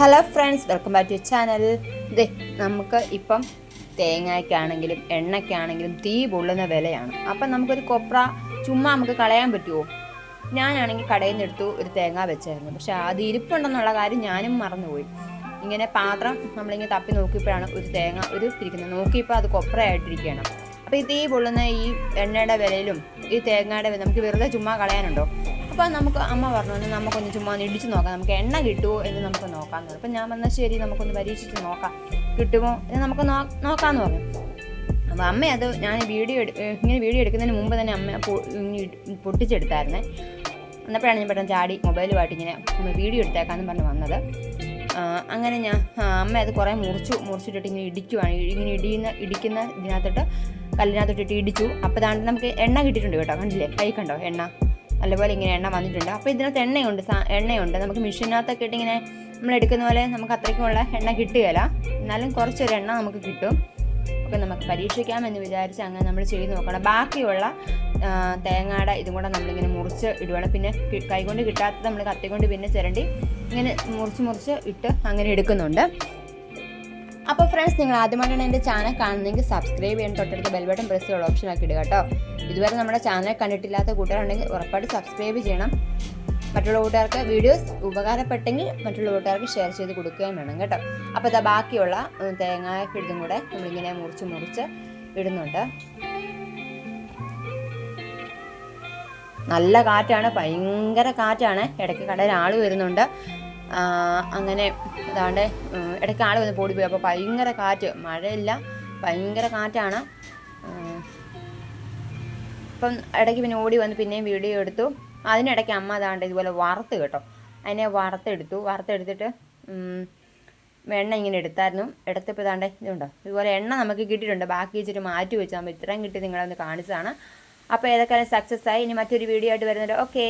Hello friends welcome back to channel ദേ നമുക്ക് ഇപ്പം തേങ്ങയ്ക്കാണെങ്കിലും എണ്ണയ്ക്കാണെങ്കിലും തീ പൊള്ളുന്ന വിലയാണ്. അപ്പം നമുക്കൊരു കൊപ്ര ചുമ്മാ നമുക്ക് കളയാൻ പറ്റുമോ ഞാനാണെങ്കിൽ കടയിൽ നിന്ന് എടുത്തു ഒരു തേങ്ങ വെച്ചായിരുന്നു. പക്ഷെ അത് ഇരിപ്പുണ്ടെന്നുള്ള കാര്യം ഞാനും മറന്നുപോയി. ഇങ്ങനെ പാത്രം നമ്മളിങ്ങനെ തപ്പി നോക്കിയപ്പോഴാണ് ഒരു തേങ്ങ ഒരു ഇരിക്കുന്നത്. നോക്കിയപ്പോൾ അത് കൊപ്രയായിട്ടിരിക്കുകയാണ്. അപ്പോൾ ഈ തീ പൊള്ളുന്ന ഈ എണ്ണയുടെ വിലയിലും ഈ തേങ്ങയുടെ നമുക്ക് വെറുതെ ചുമ്മാ കളയാനുണ്ടോ? അപ്പോൾ നമുക്ക് അമ്മ പറഞ്ഞു നമുക്കൊന്ന് ചുമ്മാ ഇടിച്ച് നോക്കാം. നമുക്ക് എണ്ണ കിട്ടുമോ എന്ന് നമുക്ക് നോക്കാം എന്ന്. അപ്പം ഞാൻ വന്നാൽ ശരി നമുക്കൊന്ന് പരീക്ഷിച്ച് നോക്കാം. കിട്ടുമോ എന്ന് നമുക്ക് നോക്കാമെന്ന് പറഞ്ഞു. അപ്പോൾ അമ്മ അത് ഞാൻ വീഡിയോ ഇങ്ങനെ വീഡിയോ എടുക്കുന്നതിന് മുമ്പ് തന്നെ അമ്മ പൊട്ടിച്ചെടുത്തായിരുന്നേ. എന്നപ്പോഴാണ് ഞാൻ പെട്ടെന്ന് ചാടി മൊബൈലുമായിട്ട് ഇങ്ങനെ വീഡിയോ എടുത്തേക്കാന്ന് പറഞ്ഞ് വന്നത്. അങ്ങനെ ഞാൻ അമ്മ അത് കുറേ മുറിച്ചു മുറിച്ചിട്ടിട്ട് ഇങ്ങനെ ഇടിക്കുവാണ്. ഇങ്ങനെ ഇടിയുന്ന ഇടിക്കുന്ന ഇതിനകത്തോട്ട് കല്ലിനകത്തോട്ടിട്ട് ഇടിച്ചു. അപ്പോൾ നമുക്ക് എണ്ണ കിട്ടിയിട്ടുണ്ട് കേട്ടോ കണ്ടില്ലേ? കൈ കണ്ടോ എണ്ണ? നല്ലപോലെ ഇങ്ങനെ എണ്ണ വന്നിട്ടുണ്ട്. അപ്പോൾ ഇതിനകത്ത് എണ്ണയുണ്ട് എണ്ണയുണ്ട്. നമുക്ക് മെഷീനകത്തൊക്കെ ഇട്ട് ഇങ്ങനെ നമ്മൾ എടുക്കുന്ന പോലെ നമുക്ക് അത്രയ്ക്കുമുള്ള എണ്ണ കിട്ടുകയില്ല. എന്നാലും കുറച്ചൊരു എണ്ണ നമുക്ക് കിട്ടും. ഒക്കെ നമുക്ക് പരീക്ഷിക്കാമെന്ന് വിചാരിച്ച് അങ്ങനെ നമ്മൾ ചെയ്ത് നോക്കണം. ബാക്കിയുള്ള തേങ്ങയുടെ ഇതും കൂടെ നമ്മളിങ്ങനെ മുറിച്ച് ഇടുവാണ്. പിന്നെ കൈകൊണ്ട് കിട്ടാത്തത് നമ്മൾ കത്തിക്കൊണ്ട് പിന്നെ ചിരണ്ടി ഇങ്ങനെ മുറിച്ച് മുറിച്ച് ഇട്ട് അങ്ങനെ എടുക്കുന്നുണ്ട്. അപ്പോൾ ഫ്രണ്ട്സ് നിങ്ങൾ ആദ്യമായിട്ടാണ് എന്റെ ചാനൽ കാണുന്നതെങ്കിൽ സബ്സ്ക്രൈബ് ചെയ്യണം തൊട്ടടുത്ത് ബെൽബട്ടൺ പ്രസ് ചെയ്യുള്ള ഓപ്ഷൻ ആക്കി ഇടുക കേട്ടോ. ഇതുവരെ നമ്മുടെ ചാനൽ കണ്ടിട്ടില്ലാത്ത കൂട്ടുകാരുണ്ടെങ്കിൽ ഉറപ്പായിട്ട് സബ്സ്ക്രൈബ് ചെയ്യണം. മറ്റുള്ള കൂട്ടുകാർക്ക് വീഡിയോസ് ഉപകാരപ്പെട്ടെങ്കിൽ മറ്റുള്ള കൂട്ടുകാർക്ക് ഷെയർ ചെയ്ത് കൊടുക്കുകയും വേണം കേട്ടോ. അപ്പോൾ ഇതാ ബാക്കിയുള്ള തേങ്ങയൊക്കെ ഇതും കൂടെ നമ്മളിങ്ങനെ മുറിച്ച് മുറിച്ച് ഇടുന്നുണ്ട്. നല്ല കാറ്റാണ് ഭയങ്കര കാറ്റാണ്. ഇടയ്ക്ക് കടയിൽ ആൾ വരുന്നുണ്ട്. അങ്ങനെ അതാണ്ട് ഇടയ്ക്ക് ആൾ വന്ന് പോടി പോയി അപ്പോൾ ഭയങ്കര കാറ്റ്. മഴയില്ല. ഭയങ്കര കാറ്റാണ്. അപ്പം ഇടയ്ക്ക് പിന്നെ ഓടി വന്ന് പിന്നെയും വീഡിയോ എടുത്തു. അതിനിടയ്ക്ക് അമ്മ അതാണ്ട് ഇതുപോലെ വറുത്ത് കേട്ടോ. അതിനെ വറുത്തെടുത്തു. വറുത്തെടുത്തിട്ട് എണ്ണ ഇങ്ങനെ എടുത്തായിരുന്നു. എടുത്തപ്പോൾ ഇതാണ്ട് ഇതുണ്ടോ? ഇതുപോലെ എണ്ണ നമുക്ക് കിട്ടിയിട്ടുണ്ട്. ബാക്കി വെച്ചിട്ട് മാറ്റി വെച്ചാൽ ഇത്രയും കിട്ടി നിങ്ങളൊന്ന് കാണിച്ചതാണ്. അപ്പോൾ ഏതൊക്കെ സക്സസ് ആയി? ഇനി മറ്റൊരു വീഡിയോ ആയിട്ട് വരുന്നുണ്ട് ഓക്കേ.